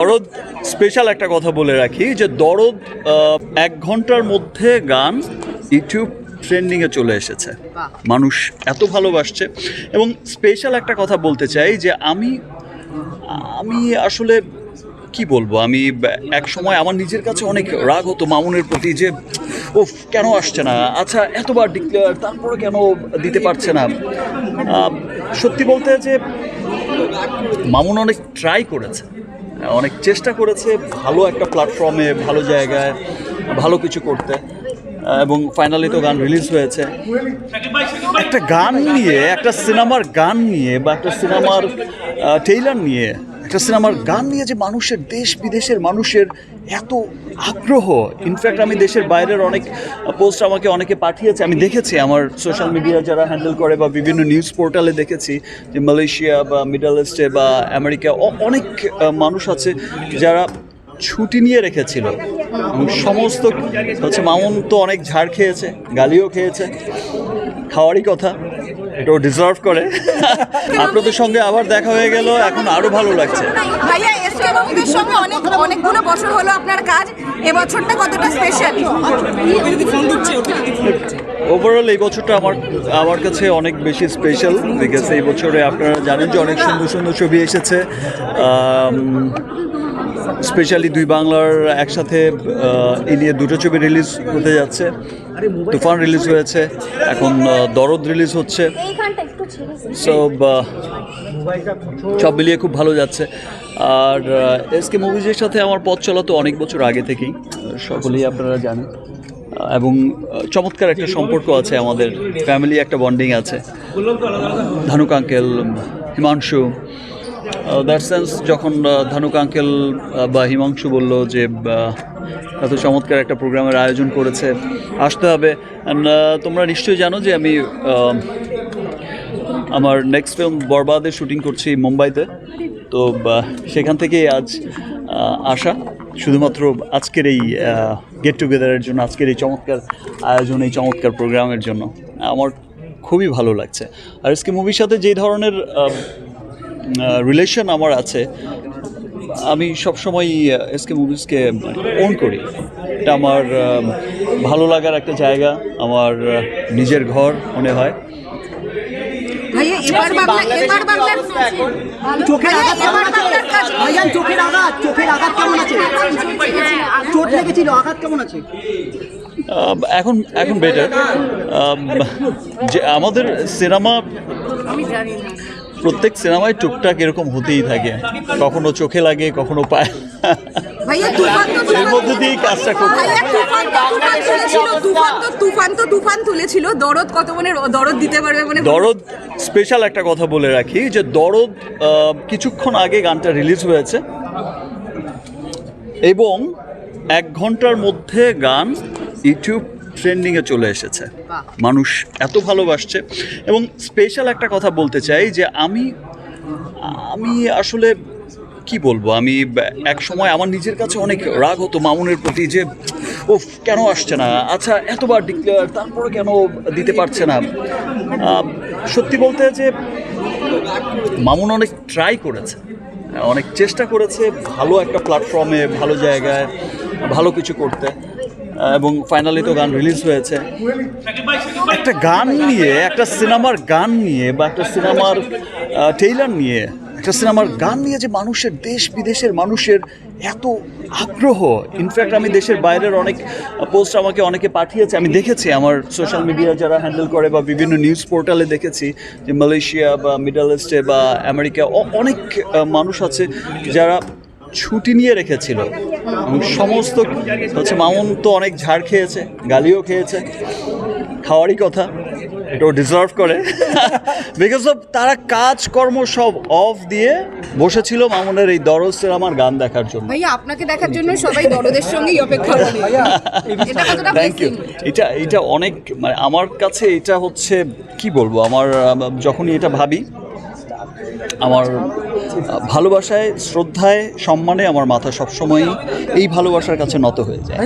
দরদ স্পেশাল একটা কথা বলে রাখি যে দরদ এক ঘণ্টার মধ্যে গান ইউটিউব ট্রেন্ডিংয়ে চলে এসেছে। মানুষ এত ভালোবাসছে। এবং স্পেশাল একটা কথা বলতে চাই যে আমি আমি আসলে কি বলব আমি এক সময় আমার নিজের কাছে অনেক রাগ হতো মামুনের প্রতি যে ও কেন আসছে না? আচ্ছা এতবার ডিক্লেয়ার তারপরে কেন দিতে পারছে না? সত্যি বলতে যে মামুন অনেক ট্রাই করেছে। অনেক চেষ্টা করেছে ভালো একটা প্ল্যাটফর্মে ভালো জায়গায়, ভালো কিছু করতে। এবং ফাইনালি তো গান রিলিজ হয়েছে। একটা গান নিয়ে, একটা সিনেমার গান নিয়ে বা একটা সিনেমার টেইলার নিয়ে একটা সিনেমার গান নিয়ে যে মানুষের দেশ বিদেশের মানুষের এত আগ্রহ। ইনফ্যাক্ট আমি দেশের বাইরের অনেক পোস্ট আমাকে অনেকে পাঠিয়েছে। আমি দেখেছি আমার সোশ্যাল মিডিয়া যারা হ্যান্ডেল করে বা বিভিন্ন নিউজ পোর্টালে দেখেছি যে মালয়েশিয়া বা মিডল ইস্টে বা আমেরিকা অনেক মানুষ আছে যারা ছুটি নিয়ে রেখেছিল। সমস্ত, হচ্ছে মামুন তো অনেক ঝাড় খেয়েছে, গালিও খেয়েছে। খাওয়ারই কথা। এটাও ডিজার্ভ করে। আপনাদের সঙ্গে আবার দেখা হয়ে গেল এখন আরও ভালো লাগছে। ভাইয়া এসকে বাবুদের সঙ্গে অনেক অনেকগুলো বছর হলো আপনার কাজ এবছরটা কতটা স্পেশাল ওভারঅল এই বছরটা আমার আমার কাছে অনেক বেশি স্পেশাল বিকজ এই বছরে আপনারা জানেন যে অনেক সুন্দর সুন্দর ছবি এসেছে। স্পেশালি দুই বাংলার একসাথে এ নিয়ে দুটো ছবি রিলিজ হতে যাচ্ছে। তুফান রিলিজ হয়েছে এখন দরদ রিলিজ হচ্ছে। সো সব মিলিয়ে খুব ভালো যাচ্ছে। আর এসকে মুভিজের সাথে আমার পথ চলা তো অনেক বছর আগে থেকেই সকলেই আপনারা জানেন। এবং চমৎকার একটা সম্পর্ক আছে আমাদের। ফ্যামিলি একটা বন্ডিং আছে। Dhanuk uncle Himanshu that sense যখন আহ, ধানুক আঙ্কেল বা হিমাংশু বলল যে এত চমৎকার একটা প্রোগ্রামের আয়োজন করেছে আসতে হবে। তোমরা নিশ্চয়ই জানো যে আমি আমার নেক্সট ফিল্ম বরবাদের শুটিং করছি মুম্বাইতে। তো সেখান থেকে আজ আসা। শুধুমাত্র আজকের এই গেট টুগেদারের জন্য আজকের এই চমৎকার আয়োজন এই চমৎকার প্রোগ্রামের জন্য। আমার খুবই ভালো লাগছে। আর এসকে মুভির সাথে যেই ধরনের রিলেশন আমার আছে। আমি সবসময় এসকে মুভিসকে ওন করি। এটা আমার ভালো লাগার একটা জায়গা আমার নিজের ঘর মনে হয়। চোখের আঘাত চোখের আঘাত কেমন আছে? চোট লেগেছিল আঘাত কেমন আছে? এখন এখন বেটার যে আমাদের সিনেমা প্রত্যেক সিনেমায় টুকটাক এরকম হতেই থাকে। কখনো চোখে লাগে কখনো পায় তো এর মধ্যে দিয়েই কাজটা করতে তুফান তো তুফান তুলেছিল দরদ কত মনে দরদ দিতে পারবে মানে দরদ স্পেশাল একটা কথা বলে রাখি যে দরদ কিছুক্ষণ আগে গানটা রিলিজ হয়েছে। এবং এক ঘণ্টার মধ্যে গান ইউটিউব ট্রেন্ডিংয়ে চলে এসেছে। মানুষ এত ভালোবাসছে। এবং স্পেশাল একটা কথা বলতে চাই যে আমি আমি আসলে কি বলব? আমি এক সময় আমার নিজের কাছে অনেক রাগ হতো মামুনের প্রতি যে ও কেন আসছে না? আচ্ছা এতবার ডিক্লেয়ার তারপরে কেন দিতে পারছে না? সত্যি বলতে যে মামুন অনেক ট্রাই করেছে। অনেক চেষ্টা করেছে ভালো একটা প্ল্যাটফর্মে ভালো জায়গায় ভালো কিছু করতে। এবং ফাইনালি তো গান রিলিজ হয়েছে। একটা গান নিয়ে, একটা সিনেমার গান নিয়ে বা একটা সিনেমার টেইলার নিয়ে, একটা সিনেমার গান নিয়ে যে মানুষের দেশ বিদেশের মানুষের এত আগ্রহ। ইনফ্যাক্ট আমি দেশের বাইরের অনেক পোস্ট আমাকে অনেকে পাঠিয়েছে, আমি দেখেছি আমার সোশ্যাল মিডিয়া যারা হ্যান্ডেল করে বা বিভিন্ন নিউজ পোর্টালে দেখেছি যে মালয়েশিয়া বা মিডল ইস্টে বা আমেরিকা অনেক মানুষ আছে যারা ছুটি নিয়ে রেখেছিল। সমস্ত হচ্ছে মামুন তো অনেক ঝাড় খেয়েছে গালিও খেয়েছে। খাওয়ারই কথা এটাও ডিজার্ভ করে। বিকজ অফ তারা কাজকর্ম সব অফ দিয়ে বসেছিল মামুনের এই দরজ আমার গান দেখার জন্য। ভাইয়া আপনাকে দেখার জন্য সবাই দরদের সঙ্গেই অপেক্ষা করে। থ্যাংক ইউ এটা এটা অনেক মানে আমার কাছে এটা হচ্ছে কি বলব আমার যখনই এটা ভাবি আমার ভালোবাসায় শ্রদ্ধায় সম্মানে আমার মাথা সবসময়ই এই ভালোবাসার কাছে নত হয়ে যায়।